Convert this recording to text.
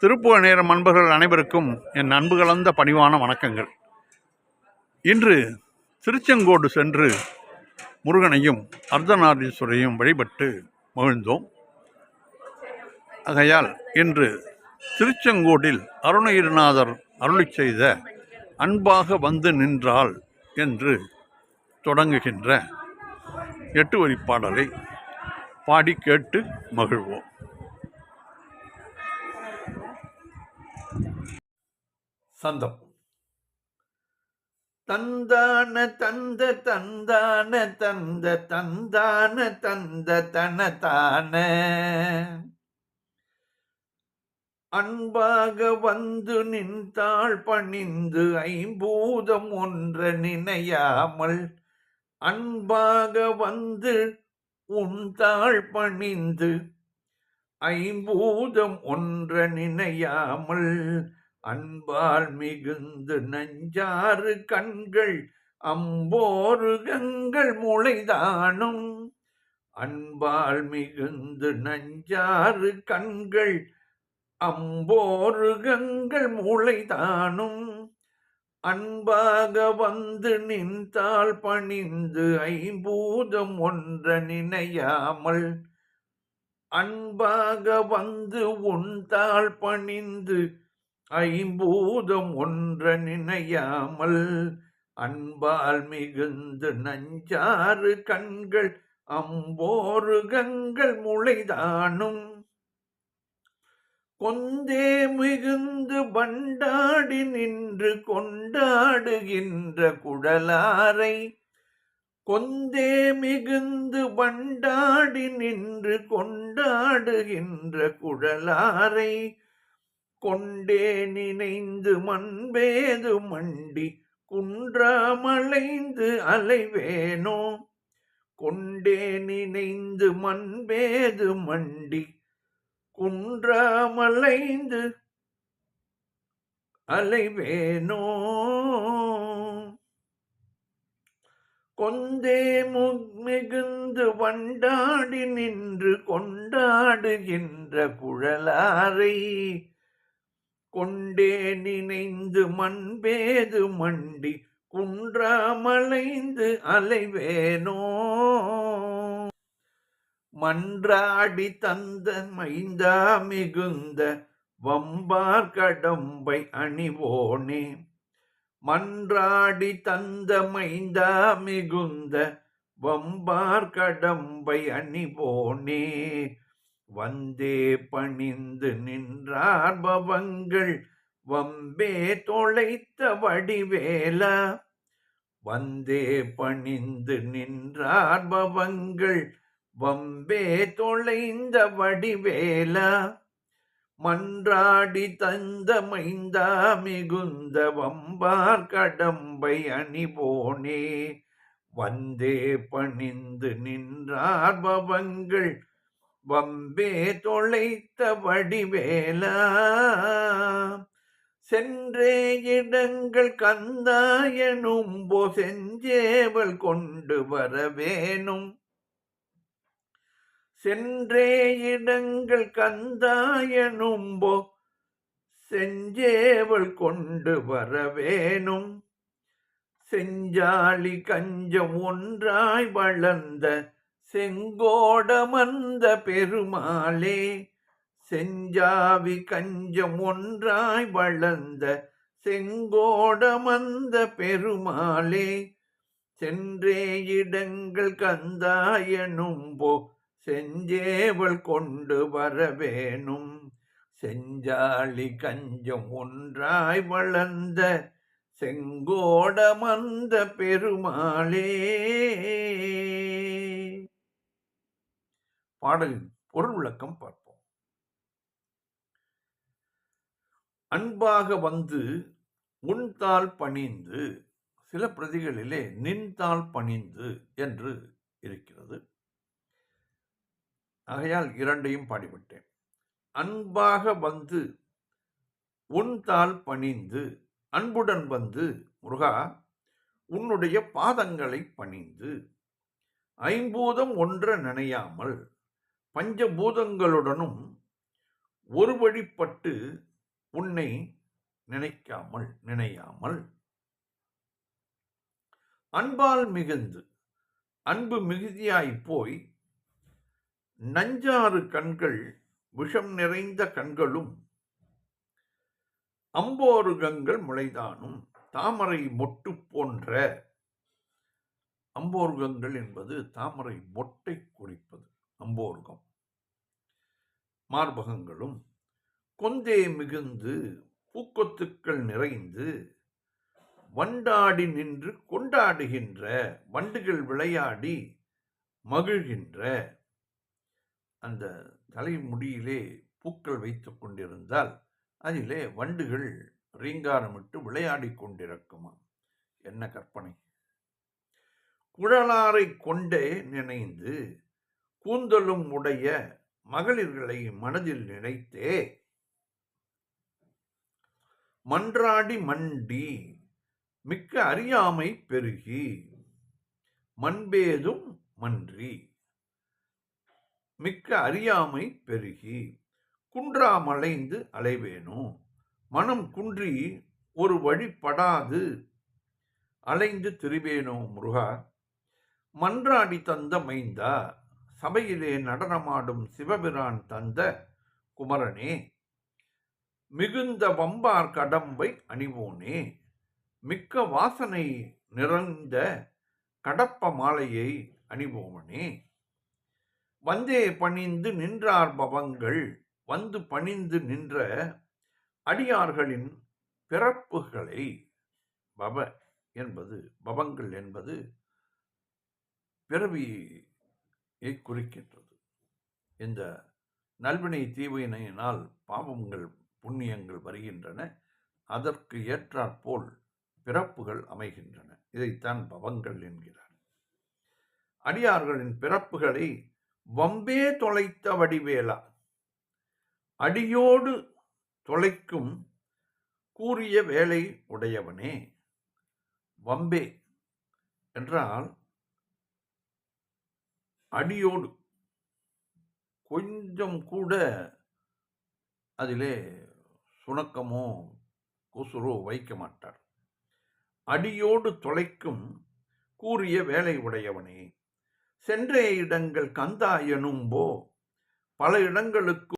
திருப்புவ நேரம் அன்பர்கள் அனைவருக்கும் என் அன்பு கலந்த பணிவான வணக்கங்கள். இன்று திருச்செங்கோடு சென்று முருகனையும் அர்த்தநாரீஸ்வரையும் வழிபட்டு மகிழ்ந்தோம். ஆகையால் இன்று திருச்செங்கோடில் அருணகிரிநாதர் அருளி செய்த அன்பாக வந்து நின்றாள் என்று தொடங்குகின்ற எட்டு வரி பாடலை பாடி கேட்டு மகிழ்வோம். சந்தம் தந்தான தந்த தந்தான தந்த தந்தான தந்த தனதான அன்பாக வந்து நின்றாள் பணிந்து ஐம்பூதம் ஒன்ற நினையாமல் அன்பாக வந்து உந்தாள் பணிந்து ஐம்பூதம் ஒன்ற நினையாமல் அன்பால் மிகுந்து நஞ்சாறு கண்கள் அம்போருகங்கள் முளைதானும். அன்பால் மிகுந்து நஞ்சாறு கண்கள் அம்போருகங்கள் முளைதானும். அன்பாக வந்து நின்றால் பணிந்து ஐம்பூதம் ஒன்ற நினையாமல். அன்பாக வந்து உண்டால் பணிந்து ஐம்பூதம் ஒன்ற நினையாமல் அன்பால் மிகுந்து நஞ்சாறு கண்கள் அம்போருகங்கள் முளைதானும். கொந்தே மிகுந்து பண்டாடி நின்று கொண்டாடுகின்ற குடலாரை கொந்தே மிகுந்து பண்டாடி நின்று கொண்டாடுகின்ற குடலாரை கொண்டே நினைந்து மண்பேது மண்டி குன்றமலைந்து அலைவேனோ? கொண்டே நினைந்து மண்பேது மண்டி குன்றமலைந்து அலைவேனோ? கொந்தே மிகுந்து வண்டாடி நின்று கொண்டாடுகின்ற குழலாரை கொண்டே நினைந்து மண்பேது மண்டி குன்றாமலைந்து அலைவேனோ? மன்றாடி தந்த மைந்தா மிகுந்த வம்பார் கடம்பை அணிவோனே? மன்றாடி தந்த மைந்தா மிகுந்த வம்பார் கடம்பை அணிவோனே? வந்தே பணிந்து நின்றார் பவங்கள் வம்பே தொலைத்த வடிவேல. வந்தே பணிந்து நின்றார் பவங்கள் வம்பே தொலைந்த வடிவேல. மன்றாடி தந்த மைந்தா மிகுந்த வம்பார் கடம்பை அணிபோனே வந்தே பணிந்து நின்றார் பவங்கள் வம்பே தொலைத்த வடிவேலா. சென்றே இடங்கள் கந்தாயனும் போ செஞ்சேவல் கொண்டு வரவேணும் சென்றே இடங்கள் கந்தாயனும் போ செஞ்சேவள் கொண்டு வரவேணும் செஞ்சாளி கஞ்சம் ஒன்றாய் வளர்ந்த செங்கோடமந்த பெருமாளே செஞ்சாவி கஞ்சம் ஒன்றாய் வளர்ந்த செங்கோடமந்த பெருமாளே சென்றே இடங்கள் கந்தாயனும் போ செஞ்சேவள் கொண்டு வரவேணும். செஞ்சாளி கஞ்சம் ஒன்றாய் வளர்ந்த செங்கோடமந்த பெருமாளே. பாடலின் பொருள் விளக்கம் பார்ப்போம். அன்பாக வந்து உன்தால் பணிந்து சில பிரதிகளிலே நின்தால் பணிந்து என்று இருக்கிறது. ஆகையால் இரண்டையும் பாடிவிட்டேன். அன்பாக வந்து உன்தால் பணிந்து அன்புடன் வந்து முருகா உன்னுடைய பாதங்களை பணிந்து ஐம்பூதம் ஒன்ற நினையாமல் பஞ்சபூதங்களுடனும் ஒரு வழிப்பட்டு உன்னை நினைக்காமல் நினையாமல். அன்பால் மிகுந்து அன்பு மிகுதியாய் போய் நஞ்சாறு கண்கள் விஷம் நிறைந்த கண்களும் அம்போருகங்கள் முளைதானும் தாமரை மொட்டு போன்ற. அம்போருகங்கள் என்பது தாமரை மொட்டை குறிப்பது அம்போருகம். மார்பகங்களும் கொந்தே மிகுந்து பூக்கொத்துக்கள் நிறைந்து வண்டாடி நின்று கொண்டாடுகின்ற வண்டுகள் விளையாடி மகிழ்கின்ற அந்த தலைமுடியிலே பூக்கள் வைத்துக் கொண்டிருந்தால் அதிலே வண்டுகள் ரீங்காரமிட்டு விளையாடிக் கொண்டிருக்குமா? என்ன கற்பனை? குழலாரை கொண்டே நினைந்து கூந்தலும் உடைய மகளிர்களை மனதில் நினைத்தே மன்றாடி மண்டி மிக்க அறியாமை பெருகி மண்பேதும் மன்றி மிக்க அறியாமை பெருகி குன்றாமலைந்து அலைவேணும் மனம் குன்றி ஒரு வழிபடாது அலைந்து திரிவேனோ முருகா? மன்றாடி தந்த மைந்தா சபையிலே நடனமாடும் சிவபிரான் தந்த குமரனே மிகுந்த வம்பார் கடம்பை அணிவோனே மிக்க வாசனை நிறைந்த கடப்ப மாலையை அணிபோவனே வந்தே பணிந்து நின்றார் பவங்கள் வந்து பணிந்து நின்ற அடியார்களின் பிறப்புகளை பவ என்பது பவங்கள் என்பது பிறவி குறிக்கின்றது. இந்த நல்வினை தீவினையினால் பாவங்கள் புண்ணியங்கள் வருகின்றன. அதற்கு ஏற்றாற்போல் பிறப்புகள் அமைகின்றன. இதைத்தான் பவங்கள் என்கிறார். அடியார்களின் பிறப்புகளை வம்பே தொலைத்த வடிவேலா. அடியோடு தொலைக்கும் கூறிய வேலை உடையவனே. வம்பே என்றால் அடியோடு கொஞ்சம் கூட அதிலே சுணக்கமோ கொசுரோ வைக்க மாட்டார். அடியோடு தொலைக்கும் கூறிய வேலை உடையவனே சென்றே இடங்கள் கந்தா எனும்போ பல இடங்களுக்கு